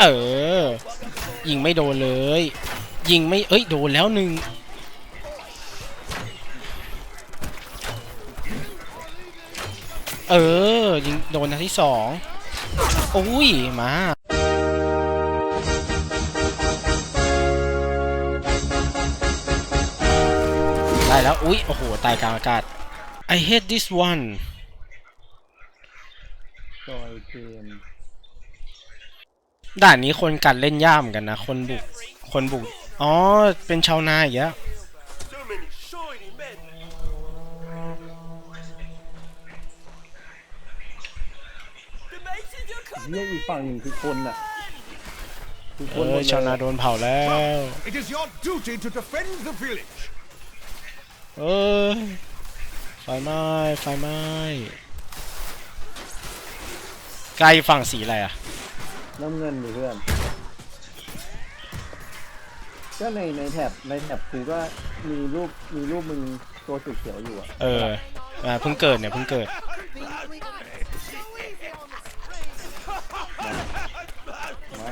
เออ ยิงไม่โดนเลย ยิงไม่ เอ้ย โดนแล้วหนึ่งเออ ยิงโดนนัดที่สองโอ้ย มาได้แล้ว อุ๊ย โอ้โห ตายกลางอากาศ I hate this one จอยเกม ด่านนี้คนกันเล่นยากเหมือนกันนะ คนบุก คนบุก อ๋อ เป็นชาวนาอีกแล้ว So many shiny men. The masons are coming. เฮียอีกฝั่งหนึ่งคือคนน่ะคือคเอนหมอดเลยชาวนาโดนเผาแล้ว It is your duty to defend the village. เออไฟไหม้ ไฟไหม้ใกล้ฝั่งสีอะไรอะ น้ำเงินอยู่เพื่อน ก็ในในแถบในแถบกูก็มีรูปมีรูปมึงตัวสีเขียวอยู่อะเอออ่าเพิ่งเกิดเนี่ยเพิ่งเกิด มา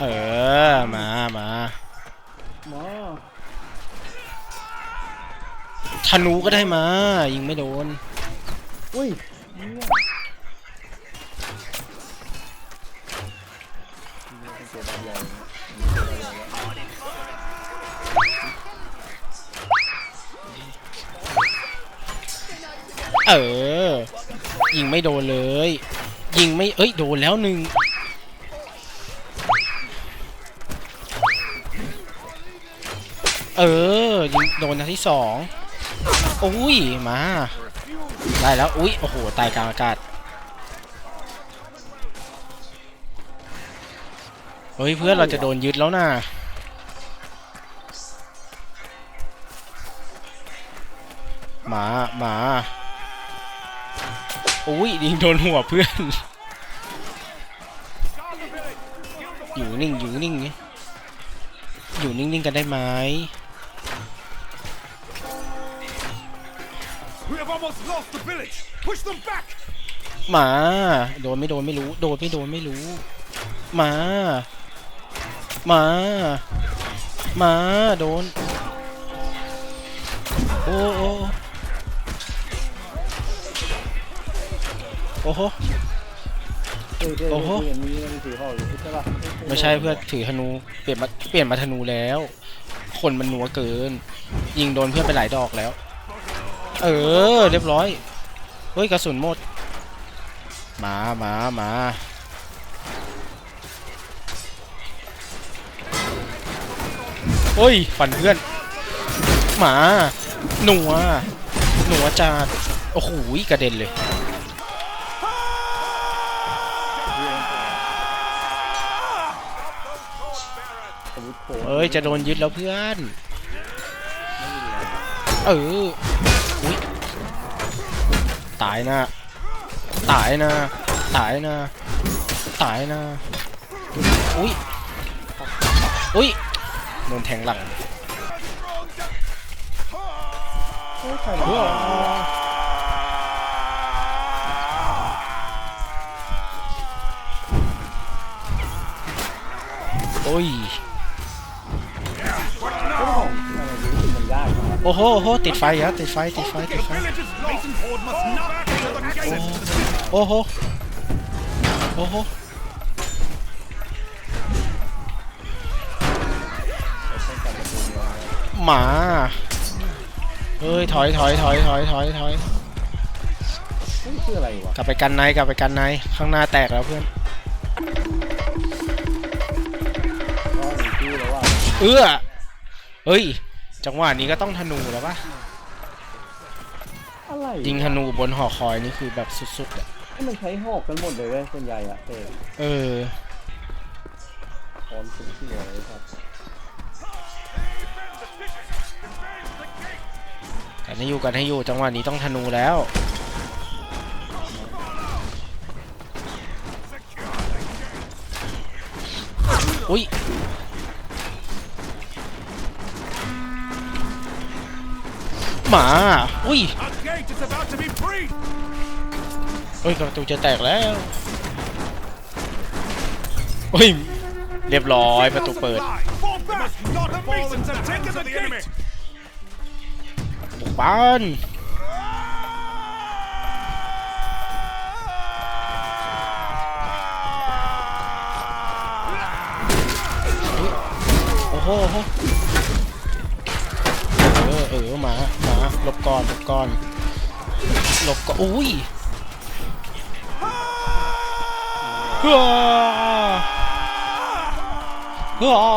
เออ มามาหมอธนูก็ได้มา ยิงไม่โดน อุ้ยเนี่ยเนี่ย เออ ยิงไม่โดนเลย ยิงไม่เอ้ยโดนแล้วหนึ่งเออ ยิงโดนนัดที่สองโอ้ยมา ได้แล้ว อุ้ยโอ้โห ตายกลางอากาศ เฮ้ย เพื่อนเราจะโดนยึดแล้วนะหมาหมา อุ้ยยิงโดนหัวเพื่อน อยู่นิ่งอยู่นิ่งไงอยู่นิ่งๆกันได้ไหม We have almost lost the village. Push them back. หมา โดนไม่โดนไม่รู้ โดนไม่โดนไม่รู้หมาหมาหมา โดน โอ้โอ้ อ้โหเอ้ยเอ้ยโอ้โหกูเห็นมีมันถือห่ออยู่ใช่ปะไม่ใช่เพื่อนถือธนูเปลี่ยนมาเปลี่ยนมาธนูแล้ว คนมันหนัวเกิน ยิงโดนเพื่อนไปหลายดอกแล้ว เออ เรียบร้อยเฮ้ยกระสุนหมดหมาหมาหมาโอ้ยฟันเพื่อนหมาหนัวหนัวจาดโอ้โหกระเด็นเลย โผล่เอ้ยจะโดนยึดแล้วเพื่อน เอออุ้ยตายนะตายนะตายนะตายนะอุ้ยอุ้ยโดนแทงหลังเฮ้ยใครมาโอ้ย โอ้โหโอ้โหติดไฟครับติดไฟติดไฟติด The ไฟ village is lost. Mason's horde must not enter the gates. โอ้โหโอ้โหหมาเฮ้ยถอยถอยถอยถอยถอยถอยเฮ้ยชื่ออะไรวะกลับไปกันในกลับไปกันในข้างหน้าแตกแล้วเพื่อนอ๋อเห็นชื่อแล้วว่าเอื้อเฮ้ย จังหวะนี้ก็ต้องธนูแล้วปะอะไรยิงธนูบนหอคอยนี่คือแบบสุดๆอะให้มันใช้หอกกันหมดเลยเว้ยส่วนใหญ่อะเตะเออคอนสุดที่เลยครับกันให้อยู่กันให้อยู่จังหวะนี้ต้องธนูแล้ว อุ้ย หมา อุ้ย A gate is about to be freed. เฮ้ยประตูจะแตกแล้วโอ้ยเรียบร้อยประตูเปิด Fall back! Not the Masons have taken the enemy! บุกบ้านโอ้โหโอหเออเออมาหมาหลบก่อนหลบก่อนหลบก่อนอุ้ยฮ่าฮ่า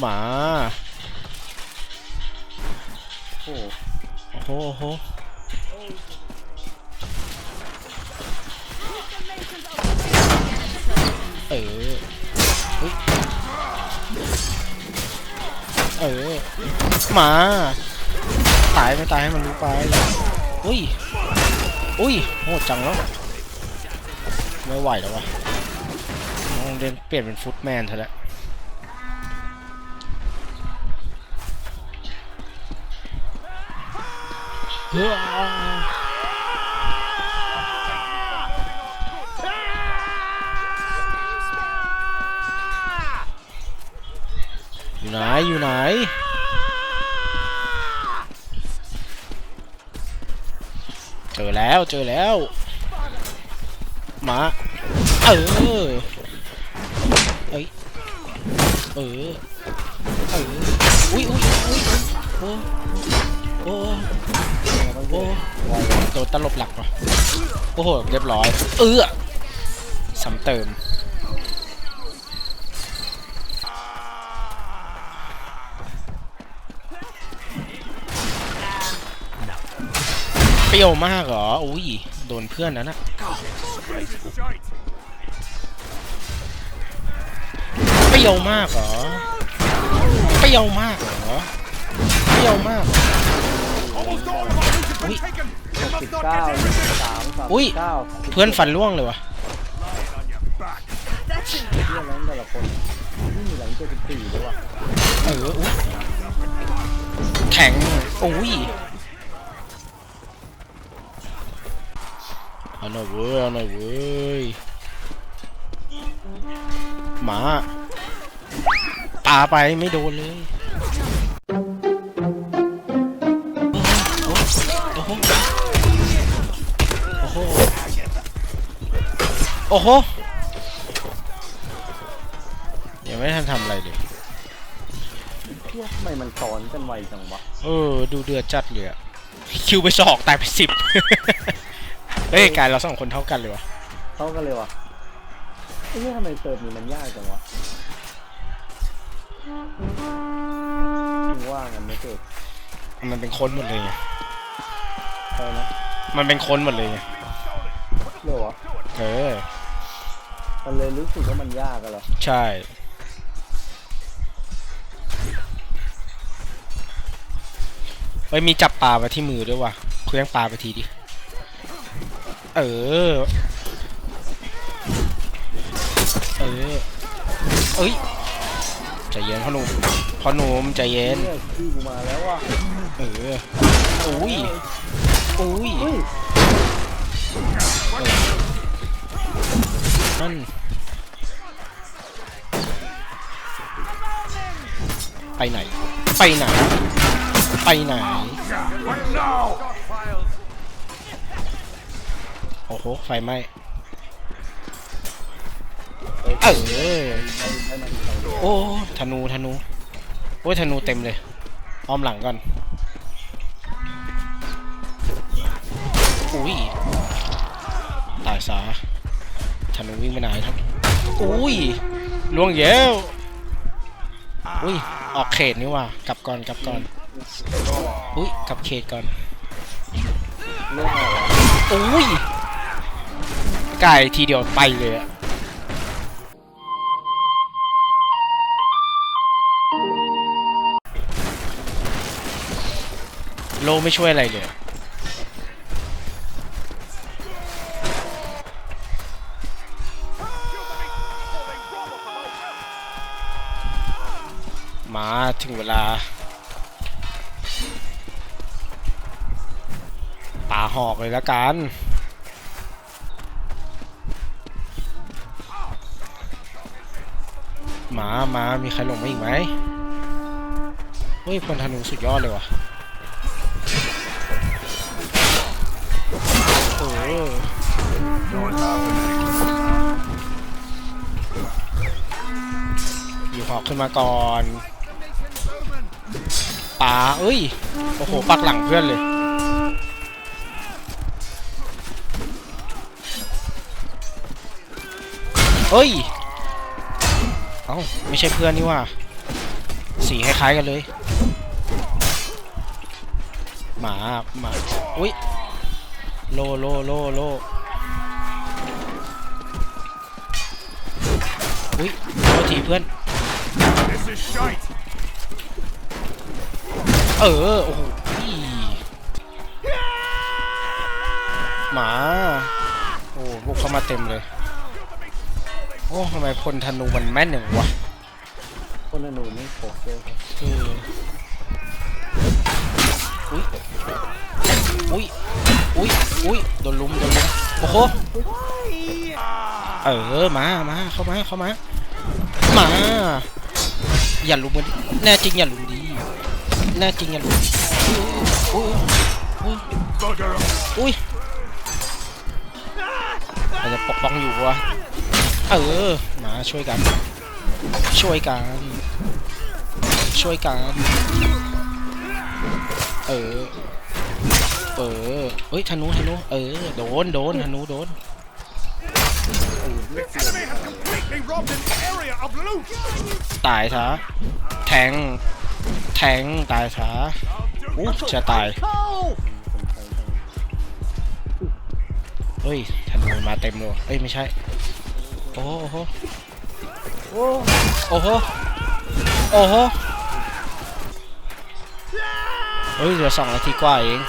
หมา โอ้โหโอ้โห อออุ๊ยเออมาตายไม่ตายให้มันรู้ไปอุ้ยอุ้ยโหดจังแล้วไม่ไหวแล้ววะต้องเดินเปลี่ยนเป็นฟุตแมนเถอะล้วเฮ้ย อยู่ไหน อยู่ไหน เจอแล้ว เจอแล้ว มา เออ เอ้ย เออ เออ อุ้ยอุ้ยอุ้ยโอ้โอ้โอ้โดนตลบหลักว่ะโอ้โห เรียบร้อย เออซ้ำเติม รี้ยวมากเหรอ อุ้ย โดนเพื่อนนั้นอะเปรี้ยวมากเหรอ เปรี้ยวมากเหรอ เปรี้ยวมากอ Almost all of our legions have Ui. been taken! You สิ must บ not เก้าสามสามอุ้ย เก้าเพื่อนฟันล่วงเลยวะเพื่อนนั้นแต่ละคนนี่มีหลังเจ็ดสิบสี่ด้วยวะเอออุ๊ยแข็งโอ้ย เอาหน่อยเว้ยเอาหน่อยเว้ยหมาปาไปไม่โดนเลยโอ้โหโอ้โหโอ้โหยังไม่ทันทำอะไรเลยเที่ยทำไมมันซ้อนกันไวจังวะเออ ดูเดือดจัดเลยอะคิวไปสอกตายไปสิบ เฮ้ยกายเราสองคนเท่ากันเลยวะเท่ากันเลยวะไอ้เนี่ยทำไมเติร์ฟนี้มันยากจังวะมึงว่างันไม่เกิดมันเป็นคนหมดเลยไงใช่นะมันเป็นคนหมดเลยไงเรียววะเออมันเลยรู้สึกว่ามันยากอะเหรอใช่เฮ้ยมีจับปลาไว้ที่มือด้วยว่ะเคลื่องปลาไปทีดิ เออ เออ เอ้ย ใจเย็นพ่อหนุ่มพ่อหนุ่มใจเย็น เนี่ยขี้กูมาแล้วว่ะเอออุ้ยอุ้ยเฮ้ยนั่นไปไหน ไปไหน ไปไหนโอ้ หไฟไหม้เออได้มาอีกสองตัวโอ้ธนูธนูโอ้ยธนูเต็มเลยอ้อมหลังก่อนอุ้ยตายซะธนูวิ่งไปไหนครับอุ้ยล่วงเย้วอุ้ยออกเขตนี่ว่ะกลับก่อนกลับก่อนอุ้ยกลับเขตก่อนเรื่องอะไรวะอุ้ย ไก่ทีเดียวไปเลยอะโลไม่ช่วยอะไรเลยมาถึงเวลาหอกเลยละกัน หมามามีใครหลงมาอีกไหมเฮ้ยพลธนูสุดยอดเลยว่ะเออ Not happening. หยิบหอกขึ้นมาก่อนป่าเอ้ย โอ้โห ปักหลังเพื่อนเลย เฮ้ย อ้าไม่ใช่เพื่อนนี่ว่า สีคล้ายๆกันเลย หมาหมาอุ้ยโลโลโลโลอุ้ยโทษทีเพื่อน เออ โอ้โหหมา โอ้บุกเข้ามาเต็มเลย โอ้ทำไมพลธนูมันแม่นอย่างวะคนอนูนี่โคตรเจอครับเอออุ้ยอุ้ยอุ้ยอุ้ยโดนลุมโดนลุมโอ้โหเออมามาเข้ามาเข้ามามาอย่าลุมกันดิแน่จริงอย่าลุมดีแน่จริงอย่าลุมอุ้ยอุ้ย Bugger up. อุ้ยเราจะปกป้องอยู่วะ เออ มาช่วยกัน ช่วยกัน ช่วยกัน เออ เออเฮ้ยธนูธนูเออ โดนโดนธนูโดน ตายซะแทง แทงตายซะอู้จะตาย เฮ้ยธนูมันมาเต็มเลยเอ้ยไม่ใช่ โอ้โหโอ้โอ้โหโอ้โหเฮ้ยเหลือสองนาทีกว่าเอง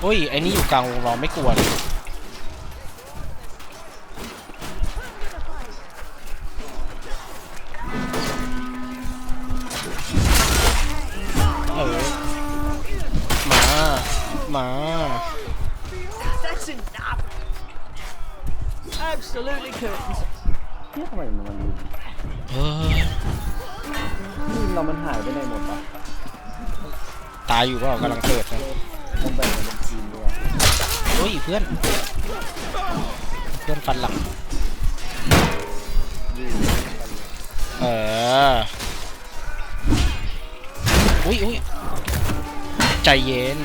เฮ้ยไอ้นี่อยู่กลางวงล้อมไม่กลัวเลย Absolutely curtains. เฮียทำไมมันมันลืมเฮ้ยทีมเรามันหายไปไหนหมดปะตายอยู่เปล่ากำลังเกิดนะมันแบ่งกันเป็นทีมด้วยเฮ้ยเพื่อน เพื่อนฟันหลัง เออ อุ้ยอุ้ยใจเย็น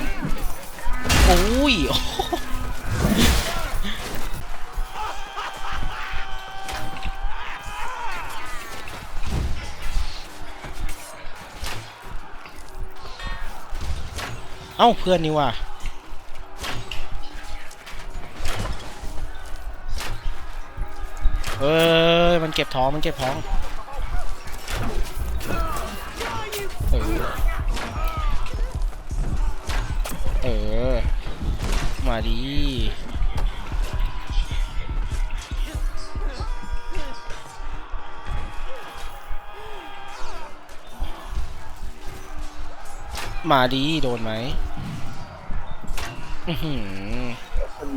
อุ้ยโอ้โห เอ้าเพื่อนนี่ว่ะเอ้ยมันเก็บท้องมันเก็บท้องเออเออ มาดีมาดีโดนไหม คน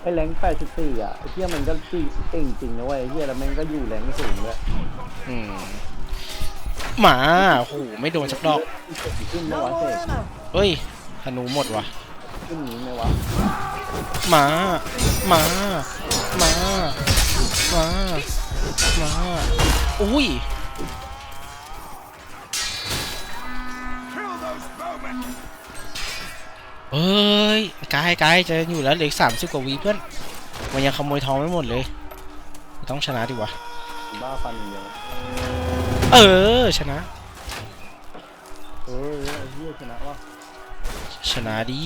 ไอ้แรงค์84อะไอ้เฮียมันก็จริงเก่งจริงนะเว้ยไอ้เฮียแล้วแม่งก็อยู่แรงค์สูงด้วยอืมหมาโอ้โหไม่โดนสักดอก ขึ้นไหมวะเสกเฮ้ยธนูหมดว่ะขึ้นนี้ไหมวะหมาหมาหมาหมาหมาอุ้ย เฮ้ยกายกายจะอยู่แล้วเหลืออีกสามสิบกว่าวีเพื่อน มันยังขโมยทองไม่หมดเลย ต้องชนะดีวะบ้าฟันอย่างเดียวเออ ชนะ เออไอ้เฮียชนะวะชนะดี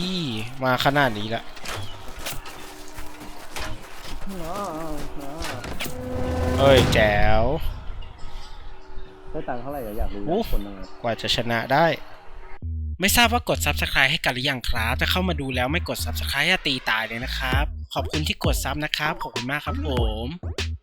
มาขนาดนี้ละชนะชนะเอ้ยแจ๋วได้ตังค์เท่าไหร่อะอยากรู้โอ้คนหนึงอะกว่าจะชนะได้ ไม่ทราบว่ากด Subscribe ให้กันหรือยังครับ ถ้าเข้ามาดูแล้วไม่กด Subscribe จะตีตายเลยนะครับ ขอบคุณที่กดซับนะครับ ขอบคุณมากครับผม